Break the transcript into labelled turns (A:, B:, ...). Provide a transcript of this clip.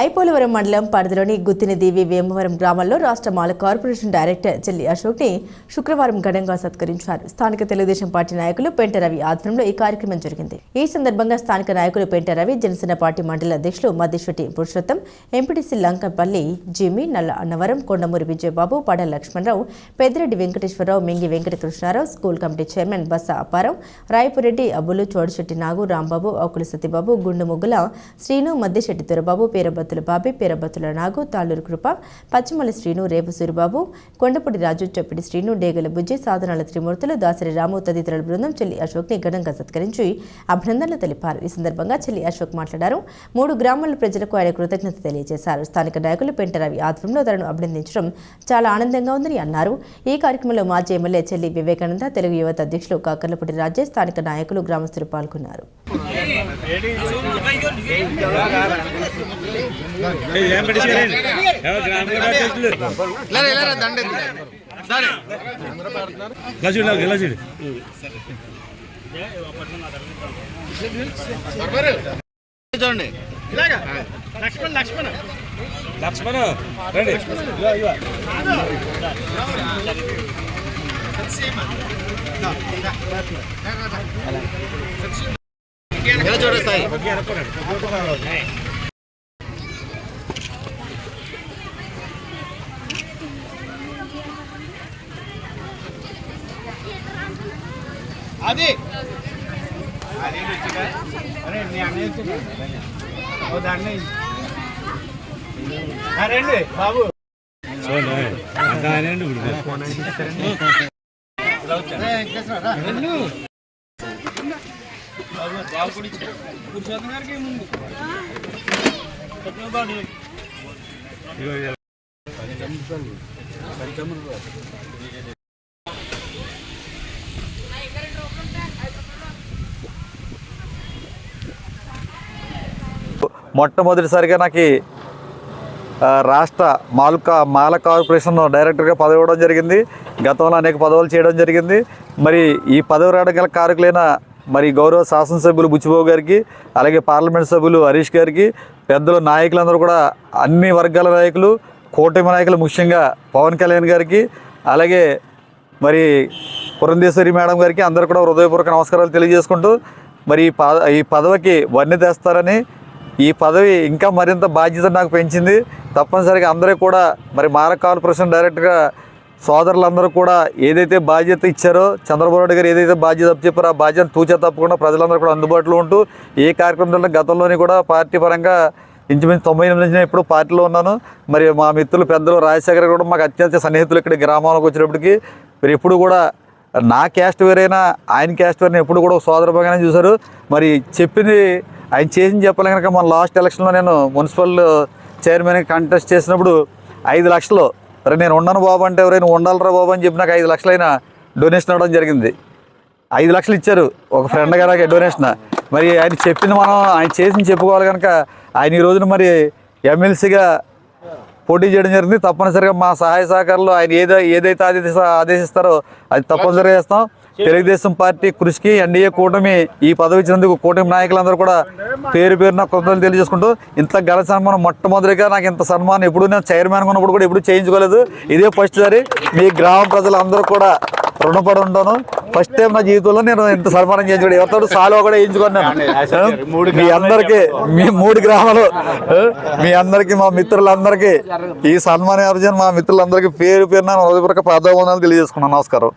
A: ఐపోలవరం మండలం పరిధిలోని గుత్తినిదేవి వేమవరం గ్రామంలో రాష్ట్ర మాల కార్పొరేషన్ డైరెక్టర్ చెల్లి అశోక్ని శుక్రవారం ఘనంగా సత్కరించారు. స్థానిక తెలుగుదేశం పార్టీ నాయకులు పెంట రవి ఆధ్వర్యంలో ఈ కార్యక్రమం జరిగింది. ఈ సందర్భంగా స్థానిక నాయకులు పెంట రవి జనసేన పార్టీ మండల అధ్యక్షులు మద్దిశెట్టి పురుషోత్తం ఎంపీటీసీ లంకంపల్లి జిమి నల్ల అన్నవరం కొండమూరి విజయబాబు పడ లక్ష్మణరావు పెద్దిరెడ్డి వెంకటేశ్వరరావు మింగి Venkatakrishnarao school committee chairman బస్స Apparao Rayapureddy Abbulu చోడశెట్టి Nagu Rambabu Akula Satibabu Gundu Muggula Srinu Maddisetti Dorababu పేరబత్తుల బాబి పేరబత్తుల నాగు తాళ్ళూరు కృప పచ్చిమల శ్రీను రేపు సూరిబాబు కొండపూడి రాజు చప్పిడి శ్రీను డేగల బుజ్జి సాధనాల త్రిమూర్తులు దాసరి రాము తదితరుల బృందం చెల్లి అశోక్ని ఘనంగా సత్కరించి అభినందనలు తెలిపారు. ఈ సందర్భంగా చెల్లి అశోక్ మాట్లాడారు. మూడు గ్రామాల ప్రజలకు ఆయన కృతజ్ఞత తెలియజేశారు. స్థానిక నాయకులు పెంటరవి ఆధ్వర్యంలో తనను అభినందించడం చాలా ఆనందంగా ఉందని అన్నారు. ఈ కార్యక్రమంలో మాజీ ఎమ్మెల్యే చెల్లి వివేకానంద తెలుగు యువత అధ్యక్షులు కాకర్లపూడి రాజేష్ స్థానిక నాయకులు గ్రామస్తులు పాల్గొన్నారు.
B: చూడండి పెట్టేసారండి ఎవరు గ్రామ లక్ష్మణ రండి ఇదిగో,
C: ఇలా చూడొస్తాయి? అది. రండి బాబు.
B: ఇప్పుడు.
D: మొట్టమొదటిసారిగా నాకు రాష్ట్ర మాల్కా మాల కార్పొరేషన్ డైరెక్టర్గా పదవి ఇవ్వడం జరిగింది. గతంలో అనేక పదవులు చేయడం జరిగింది. మరి ఈ పదవి రావడం గల కారకులైన మరి గౌరవ శాసనసభ్యులు బుచ్చిబాబు గారికి అలాగే పార్లమెంట్ సభ్యులు హరీష్ గారికి పెద్దలు నాయకులందరూ కూడా అన్ని వర్గాల నాయకులు కూటమి నాయకులు ముఖ్యంగా పవన్ కళ్యాణ్ గారికి అలాగే మరి పురంధేశ్వరి మేడం గారికి అందరూ కూడా హృదయపూర్వక నమస్కారాలు తెలియజేసుకుంటూ మరి ఈ పద ఈ పదవికి వన్నె తెస్తారని ఈ పదవి ఇంకా మరింత బాధ్యత నాకు పెంచింది. తప్పనిసరిగా అందరూ కూడా మరి మాల కార్పొరేషన్ డైరెక్ట్గా సోదరులందరూ కూడా ఏదైతే బాధ్యత ఇచ్చారో చంద్రబాబు నాయుడు గారు ఏదైతే బాధ్యత చెప్పారో ఆ బాధ్యత తూచా తప్పకుండా ప్రజలందరూ కూడా అందుబాటులో ఉంటూ ఏ కార్యక్రమంలో గతంలోని కూడా పార్టీ పరంగా ఇంచుమించు తొంభై ఎనిమిది నుంచి నేను ఎప్పుడు పార్టీలో ఉన్నాను. మరి మా మిత్రులు పెద్దలు రాజశేఖర్ కూడా మాకు అత్యంత సన్నిహితులు ఇక్కడ గ్రామాలకు వచ్చినప్పటికీ మరి ఎప్పుడు కూడా నా క్యాస్ట్ వేరైనా ఆయన క్యాస్ట్ వేరైనా ఎప్పుడు కూడా సోదర భాగానే చూశారు. మరి చెప్పింది ఆయన చేసింది చెప్పాలి కనుక మన లాస్ట్ ఎలక్షన్లో నేను మున్సిపల్ చైర్మన్ కంటెస్ట్ చేసినప్పుడు ఐదు లక్షలు అరే నేను ఉండను బాబు అంటే ఎవరైనా ఉండాలరా బాబు అని చెప్పి నాకు ఐదు లక్షలైన డొనేషన్ ఇవ్వడం జరిగింది. ఐదు లక్షలు ఇచ్చారు. ఒక ఫ్రెండ్ గారికి డొనేషన్ మరి ఆయన చెప్పింది మనం ఆయన చేసింది చెప్పుకోవాలి కనుక ఆయన ఈ రోజున మరి ఎమ్మెల్సీగా పోటీ చేయడం జరిగింది. తప్పనిసరిగా మా సహాయ సహకారంలో ఆయన ఏదో ఏదైతే ఆదేశ ఆదేశిస్తారో అది తప్పనిసరిగా చేస్తాం. తెలుగుదేశం పార్టీ కృషికి ఎన్డీఏ కూటమి ఈ పదవి ఇచ్చినందుకు కూటమి నాయకులందరూ కూడా పేరు పేరున కృతజ్ఞతలు తెలియజేసుకుంటూ ఇంత ఘన సన్మానం మొట్టమొదటిగా నాకు ఇంత సన్మానం ఎప్పుడు నేను చైర్మన్ ఉన్నప్పుడు కూడా ఎప్పుడు చేయించుకోలేదు. ఇదే ఫస్ట్ సారి మీ గ్రామ ప్రజలందరూ కూడా రుణపడి ఉంటాను ఫస్ట్ టైం నా జీవితంలో నేను ఇంత సన్మానం చేయించుకోండి ఎవరితో సాలో కూడా వేయించుకున్నాను మీ అందరికీ మీ మూడు గ్రామాలు మీ అందరికీ మా మిత్రులందరికీ ఈ సన్మానం మా మిత్రులందరికీ పేరు పేరున హృదయపూర్వక పదవందనాలు తెలియజేసుకున్నాను. నమస్కారం.